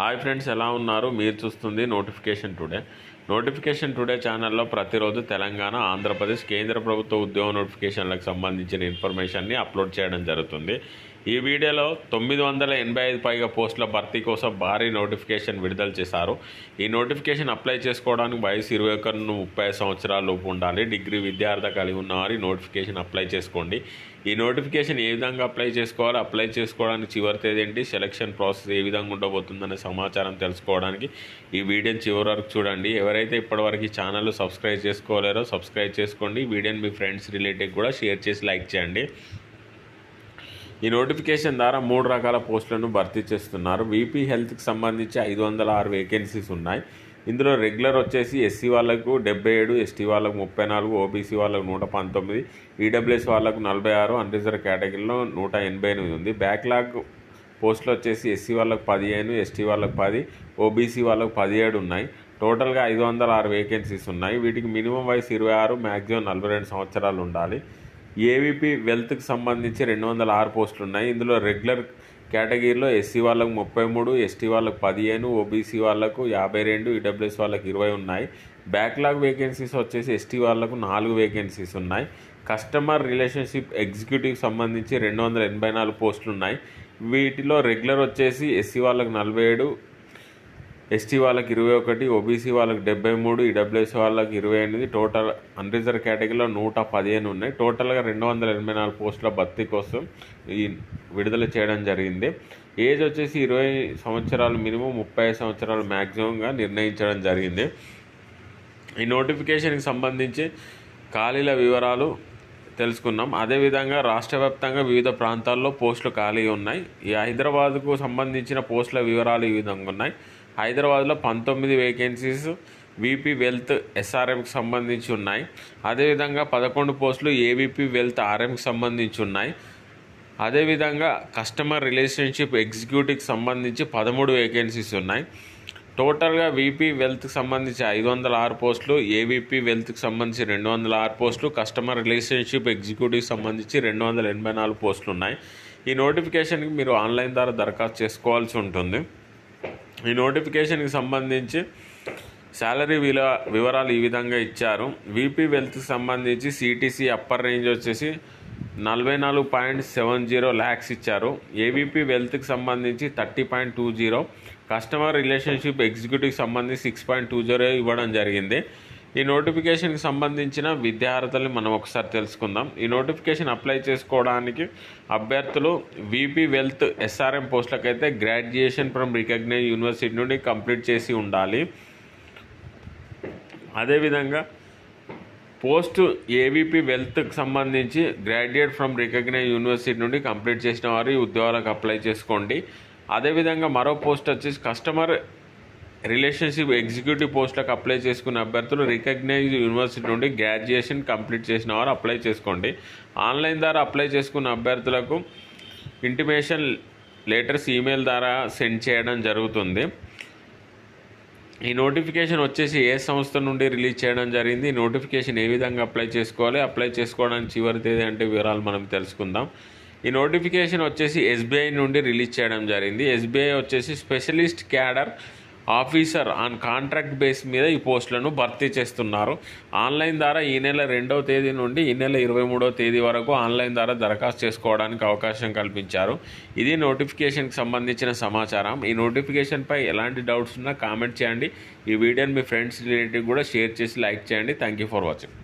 Hi friends ఎలా ఉన్నారు? మీరు చూస్తుంది నోటిఫికేషన్ టుడే. నోటిఫికేషన్ టుడే ఛానల్లో ప్రతిరోజు తెలంగాణ ఆంధ్రప్రదేశ్ కేంద్ర ప్రభుత్వ ఉద్యోగ నోటిఫికేషన్లకు సంబంధించిన ఇన్ఫర్మేషన్ని అప్లోడ్ చేయడం జరుగుతుంది. ఈ వీడియోలో తొమ్మిది వందల ఎనభై ఐదు పైగా పోస్టుల భర్తీ కోసం భారీ నోటిఫికేషన్ విడుదల చేశారు. ఈ నోటిఫికేషన్ అప్లై చేసుకోవడానికి వయసు ఇరవై ఒకటి ముప్పై సంవత్సరాల లోపు ఉండాలి. డిగ్రీ విద్యార్థి కలిగి ఉన్నవారు ఈ నోటిఫికేషన్ అప్లై చేసుకోండి. ఈ నోటిఫికేషన్ ఏ విధంగా అప్లై చేసుకోవాలి? అప్లై చేసుకోవడానికి చివరి తేదీ ఏంటి? సెలక్షన్ ప్రాసెస్ ఏ విధంగా ఉండబోతుందనే సమాచారం తెలుసుకోవడానికి ఈ వీడియోని చివరి వరకు చూడండి. ఎవరైతే ఇప్పటివరకు ఈ ఛానల్ సబ్స్క్రైబ్ చేసుకోలేరో సబ్స్క్రైబ్ చేసుకోండి. వీడియోని మీ ఫ్రెండ్స్ రిలేటివ్ కూడా షేర్ చేసి లైక్ చేయండి. ఈ నోటిఫికేషన్ ద్వారా మూడు రకాల పోస్టులను భర్తీ చేస్తున్నారు. వీపీ హెల్త్కి సంబంధించి ఐదు వందల ఆరు వేకెన్సీస్ ఉన్నాయి. ఇందులో రెగ్యులర్ వచ్చేసి ఎస్సీ వాళ్ళకు డెబ్బై ఏడు ఎస్టీ వాళ్ళకు ముప్పై నాలుగు ఓబీసీ వాళ్ళకు నూట పంతొమ్మిది ఈడబ్ల్యూఎస్ వాళ్ళకు నలభై ఆరు అన్రిజర్వ్ కేటగిరీలో నూట ఎనభై ఎనిమిది ఉంది. బ్యాక్లాగ్ పోస్టులు వచ్చేసి ఎస్సీ వాళ్ళకు పదిహేను ఎస్టీ వాళ్ళకు పది ఓబీసీ వాళ్ళకు పదిహేడు ఉన్నాయి. టోటల్గా ఐదు వందల ఆరు వేకెన్సీస్ ఉన్నాయి. వీటికి మినిమం వయసు ఇరవై ఆరు మ్యాక్సిమం నలభై రెండు సంవత్సరాలు ఉండాలి. ఏవీపీ వెల్త్కి సంబంధించి రెండు వందల ఆరు పోస్టులు ఉన్నాయి. ఇందులో రెగ్యులర్ కేటగిరీలో ఎస్సీ వాళ్ళకు ముప్పై మూడు ఎస్టీ వాళ్ళకు పదిహేను ఓబీసీ వాళ్ళకు యాభై రెండు ఈడబ్ల్యూఎస్ వాళ్ళకు ఇరవై ఉన్నాయి. బ్యాక్లాగ్ వేకెన్సీస్ వచ్చేసి ఎస్టీ వాళ్ళకు నాలుగు వేకెన్సీస్ ఉన్నాయి. కస్టమర్ రిలేషన్షిప్ ఎగ్జిక్యూటివ్ సంబంధించి రెండు వందల ఎనభై నాలుగు పోస్టులు ఉన్నాయి. వీటిలో రెగ్యులర్ వచ్చేసి ఎస్సీ వాళ్ళకు నలభై ఏడు ఎస్టీ వాళ్ళకి ఇరవై ఒకటి ఓబీసీ వాళ్ళకి డెబ్బై మూడు ఈడబ్ల్యూఎస్ వాళ్ళకి ఇరవై ఎనిమిది టోటల్ అన్రిజర్వ్ కేటగిరీలో నూట పదిహేను ఉన్నాయి. టోటల్గా రెండు వందల ఎనభై నాలుగు పోస్టుల భర్తీ కోసం ఈ విడుదల చేయడం జరిగింది. ఏజ్ వచ్చేసి ఇరవై సంవత్సరాలు మినిమం ముప్పై సంవత్సరాలు మ్యాక్సిమంగా నిర్ణయించడం జరిగింది. ఈ నోటిఫికేషన్కి సంబంధించి ఖాళీల వివరాలు తెలుసుకున్నాం. అదేవిధంగా రాష్ట్ర వ్యాప్తంగా వివిధ ప్రాంతాల్లో పోస్టులు ఖాళీ ఉన్నాయి. ఈ హైదరాబాద్కు సంబంధించిన పోస్టుల వివరాలు ఈ విధంగా ఉన్నాయి. హైదరాబాద్లో పంతొమ్మిది వేకెన్సీస్ వీపీ వెల్త్ ఎస్ఆర్ఎంకి సంబంధించి ఉన్నాయి. అదేవిధంగా పదకొండు పోస్టులు ఏవీపీ వెల్త్ ఆర్ఎంకి సంబంధించి ఉన్నాయి. అదేవిధంగా కస్టమర్ రిలేషన్షిప్ ఎగ్జిక్యూటివ్కి సంబంధించి పదమూడు వేకెన్సీస్ ఉన్నాయి. టోటల్గా వీపీ వెల్త్కి సంబంధించి ఐదు వందల ఆరు పోస్టులు ఏవీపీ వెల్త్కి సంబంధించి రెండు వందల ఆరు పోస్టులు కస్టమర్ రిలేషన్షిప్ ఎగ్జిక్యూటివ్కి సంబంధించి రెండు వందల ఎనభై నాలుగు పోస్టులు ఉన్నాయి. ఈ నోటిఫికేషన్కి మీరు ఆన్లైన్ ద్వారా దరఖాస్తు చేసుకోవాల్సి ఉంటుంది. ఈ నోటిఫికేషన్కి సంబంధించి శాలరీ విల వివరాలు ఈ విధంగా ఇచ్చారు. వీపీ వెల్త్కి సంబంధించి సిటీసీ అప్పర్ రేంజ్ వచ్చేసి నలభై నాలుగు పాయింట్ సెవెన్ జీరో ల్యాక్స్ ఇచ్చారు. ఏవీపీ వెల్త్కి సంబంధించి thirty point two zero. Customer relationship ఎగ్జిక్యూటివ్కి సంబంధించి సిక్స్ పాయింట్ టూ జీరో ఇవ్వడం జరిగింది. ఈ నోటిఫికేషన్కి సంబంధించిన విద్యార్థుల్ని మనం ఒకసారి తెలుసుకుందాం. ఈ నోటిఫికేషన్ అప్లై చేసుకోవడానికి అభ్యర్థులు వీపీ వెల్త్ ఎస్ఆర్ఎం పోస్టులకైతే గ్రాడ్యుయేషన్ ఫ్రమ్ రికగ్నైజ్ యూనివర్సిటీ నుండి కంప్లీట్ చేసి ఉండాలి. అదేవిధంగా పోస్ట్ ఏవీపీ వెల్త్కి సంబంధించి గ్రాడ్యుయేట్ ఫ్రమ్ రికగ్నైజ్ యూనివర్సిటీ నుండి కంప్లీట్ చేసిన వారు ఈ ఉద్యోగాలకు అప్లై చేసుకోండి. అదేవిధంగా మరో పోస్ట్ వచ్చేసి కస్టమర్ రిలేషన్షిప్ ఎగ్జిక్యూటివ్ పోస్టులకు అప్లై చేసుకున్న అభ్యర్థులు రికగ్నైజ్ యూనివర్సిటీ నుండి గ్రాడ్యుయేషన్ కంప్లీట్ చేసిన వారు అప్లై చేసుకోండి. ఆన్లైన్ ద్వారా అప్లై చేసుకున్న అభ్యర్థులకు ఇంటిమేషన్ లెటర్స్ ఈమెయిల్ ద్వారా సెండ్ చేయడం జరుగుతుంది. ఈ నోటిఫికేషన్ వచ్చేసి ఏ సంస్థ నుండి రిలీజ్ చేయడం జరిగింది ఈ నోటిఫికేషన్ ఏ విధంగా అప్లై చేసుకోవాలి అప్లై చేసుకోవడానికి చివరి తేదీ అంటే వివరాలు మనం తెలుసుకుందాం. ఈ నోటిఫికేషన్ వచ్చేసి ఎస్బీఐ నుండి రిలీజ్ చేయడం జరిగింది. ఎస్బీఐ వచ్చేసి specialist cadre officer on contract base మీద ఈ పోస్టులను భర్తీ చేస్తున్నారు. ఆన్లైన్ ద్వారా ఈ నెల రెండవ తేదీ నుండి ఈ నెల ఇరవై మూడవ తేదీ వరకు ఆన్లైన్ ద్వారా దరఖాస్తు చేసుకోవడానికి అవకాశం కల్పించారు. ఇది నోటిఫికేషన్కి సంబంధించిన సమాచారం. ఈ నోటిఫికేషన్పై ఎలాంటి డౌట్స్ ఉన్నా కామెంట్ చేయండి. ఈ వీడియోని మీ ఫ్రెండ్స్ రిలేటివ్ కూడా షేర్ చేసి లైక్ చేయండి. Thank you for watching.